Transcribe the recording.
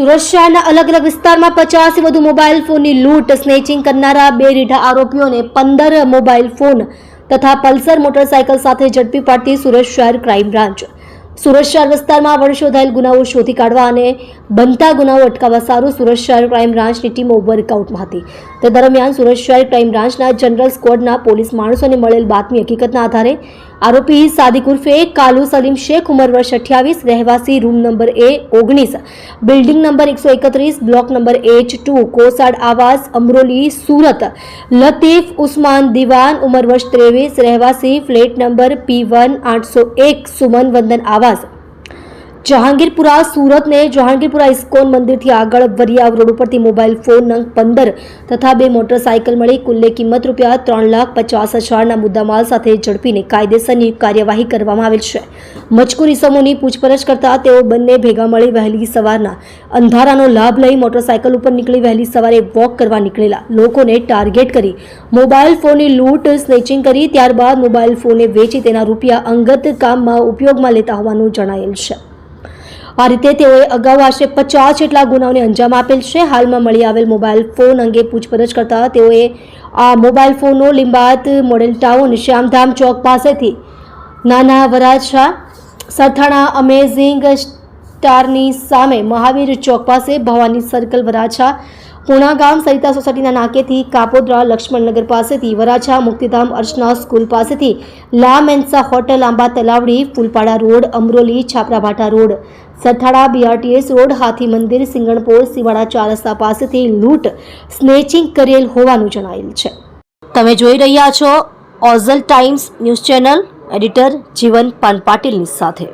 સુરત શહેરના અલગ અલગ વિસ્તારમાં પચાસથી વધુ મોબાઈલ ફોનની લૂંટ, સ્નેચિંગ કરનારા બે રીઢા આરોપીઓને પંદર મોબાઈલ ફોન તથા પલ્સર મોટરસાયકલ સાથે ઝડપી પાડતી સુરત શહેર ક્રાઇમ બ્રાન્ચ. સુરત શહેર વિસ્તારમાં વર્ષો થયેલ ગુનાઓ શોધી કાઢવા અને બનતા ગુનાઓ અટકાવવા સારું સુરત શહેર ક્રાઇમ બ્રાન્ચની ટીમો વર્કઆઉટમાં હતી. તે દરમિયાન સુરત શહેર ક્રાઇમ બ્રાન્ચના જનરલ સ્કોડના પોલીસ માણસોને મળેલ બાતમી હકીકતના આધારે આરોપી સાદિક ઉર્ફે કાલુ સલીમ શેખ ઉંમર વર્ષ અઠ્યાવીસ, રહેવાસી રૂમ નંબર એ ઓગણીસ, બિલ્ડિંગ નંબર એકસો એકત્રીસ, block number H two, Kosad Awas, Amroli, Surat, Latif Usman દિવાન ઉંમર વર્ષ ત્રેવીસ, રહેવાસી ફ્લેટ નંબર પી વન આઠસો એક, સુમન વંદન આવાસ જહાંગીરપુરા સુરતને જહાંગીરપુરા ઇસ્કોન મંદિરથી આગળ વરિયાવ રોડ ઉપરથી મોબાઈલ ફોન નંગ પંદર તથા બે મોટરસાયકલ મળી. કુલ્લે કિંમત રૂપિયા ત્રણ લાખ પચાસ હજારના મુદ્દામાલ સાથે ઝડપીને કાયદેસરની કાર્યવાહી કરવામાં આવેલ છે. મજકૂર ઇસમોની પૂછપરછ કરતા તેઓ બંને ભેગા મળી વહેલી સવારના અંધારાનો લાભ લઈ મોટરસાયકલ ઉપર નીકળી વહેલી સવારે વોક કરવા નીકળેલા લોકોને ટાર્ગેટ કરી મોબાઈલ ફોનની લૂંટ સ્નેચિંગ કરી. ત્યારબાદ મોબાઈલ ફોને વેચી તેના રૂપિયા અંગત કામમાં ઉપયોગમાં લેતા હોવાનું જણાયેલ છે. આ રીતે તેઓએ અગાઉ આશરે પચાસ જેટલા ગુનાઓને અંજામ આપેલ છે. હાલમાં મળી આવેલ મોબાઈલ ફોન અંગે પૂછપરછ કરતા તેઓએ આ મોબાઈલ ફોનો લિંબાયત મોડેલ ટાઉન શ્યામધામ ચોક પાસેથી નાના વરાછા સરથાણા અમેઝિંગ સ્ટારની સામે મહાવીર ચોક પાસે ભવાની સર્કલ વરાછા પૂણા ગામ સરિતા સોસાયટીના નાકેથી કાપોદ્રા લક્ષ્મણનગર પાસેથી વરાછા મુક્તિધામ અર્ચના સ્કૂલ પાસેથી La Mensa hotel Amba Talavadi, Fulpada road, Amroli Chhaprabhata road, Sathala BRTS road, Hathi Mandir Singanpor Sivada ચાર રસ્તા પાસેથી લૂંટ, સ્નેચિંગ કરેલ હોવાનું જણાયેલ છે. તમે જોઈ રહ્યા છો Ozal Times News channel, editor Jivan પાન પાટીલની સાથે.